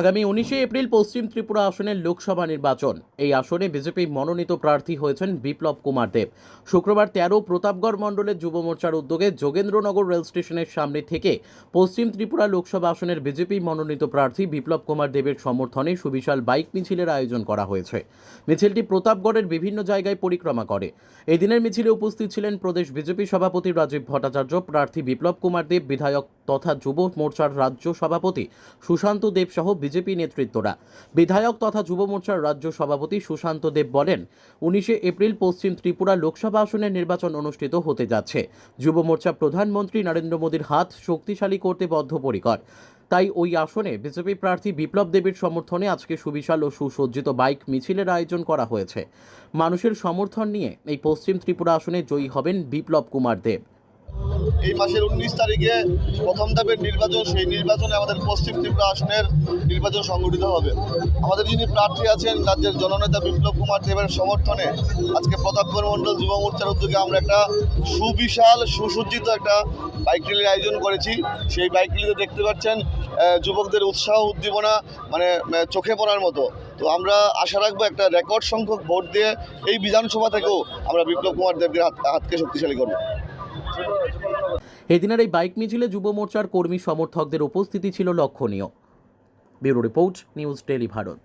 আগামী উনিশে এপ্রিল পশ্চিম ত্রিপুরা আসনের লোকসভা নির্বাচন। এই আসনে বিজেপি মনোনীত প্রার্থী হয়েছেন বিপ্লব কুমার দেব। শুক্রবার তেরো প্রতাপগড় মণ্ডলের যুব মোর্চার উদ্যোগে যোগেন্দ্রনগর রেল স্টেশনের সামনে থেকে পশ্চিম ত্রিপুরা লোকসভা আসনের বিজেপি মনোনীত প্রার্থী বিপ্লব কুমার দেবের সমর্থনে সুবিশাল বাইক মিছিলের আয়োজন করা হয়েছে। মিছিলটি প্রতাপগড়ের বিভিন্ন জায়গায় পরিক্রমা করে। এদিনের মিছিলে উপস্থিত ছিলেন প্রদেশ বিজেপি সভাপতি রাজীব ভট্টাচার্য, প্রার্থী বিপ্লব কুমার দেব, বিধায়ক তথা যুব মোর্চার রাজ্য সভাপতি সুশান্ত দেব সহ বিজেপি নেতৃত্বরা। বিধায়ক তথা যুব মোর্চার রাজ্য সভাপতি সুশান্ত দেব বলেন, উনিশে এপ্রিল পশ্চিম ত্রিপুরা লোকসভা আসনের নির্বাচন অনুষ্ঠিত হতে যাচ্ছে। যুব মোর্চা প্রধানমন্ত্রী নরেন্দ্র মোদীর হাত শক্তিশালী করতে বদ্ধপরিকর। তাই ওই আসনে বিজেপি প্রার্থী বিপ্লব দেবীর সমর্থনে আজকে সুবিশাল ও সুসজ্জিত বাইক মিছিলের আয়োজন করা হয়েছে। মানুষের সমর্থন নিয়ে এই পশ্চিম ত্রিপুরা আসনে জয়ী হবেন বিপ্লব কুমার দেব। এই মাসের উনিশ তারিখে প্রথম ধাপের নির্বাচন, সেই নির্বাচনে আমাদের পশ্চিম ত্রিপুরা আসনের নির্বাচন সংগঠিত হবে। আমাদের যিনি প্রার্থী আছেন, রাজ্যের জননেতা বিপ্লব কুমার দেবের সমর্থনে আজকে প্রতাপগড় মণ্ডল যুব মোর্চার উদ্যোগে আমরা একটা সুবিশাল, সুসজ্জিত একটা বাইক র্যালির আয়োজন করেছি। সেই বাইক র্যালিতে দেখতে পাচ্ছেন যুবকদের উৎসাহ, উদ্দীপনা মানে চোখে পড়ার মতো। তো আমরা আশা রাখব একটা রেকর্ড সংখ্যক ভোট দিয়ে এই বিধানসভা থেকেও আমরা বিপ্লব কুমার দেবকে হাতকে শক্তিশালী করব। এদিনের এই বাইক মিছিলে যুব মোর্চার কর্মী সমর্থকদের উপস্থিতি ছিল লক্ষণীয়। Bureau report, news tele Bharat.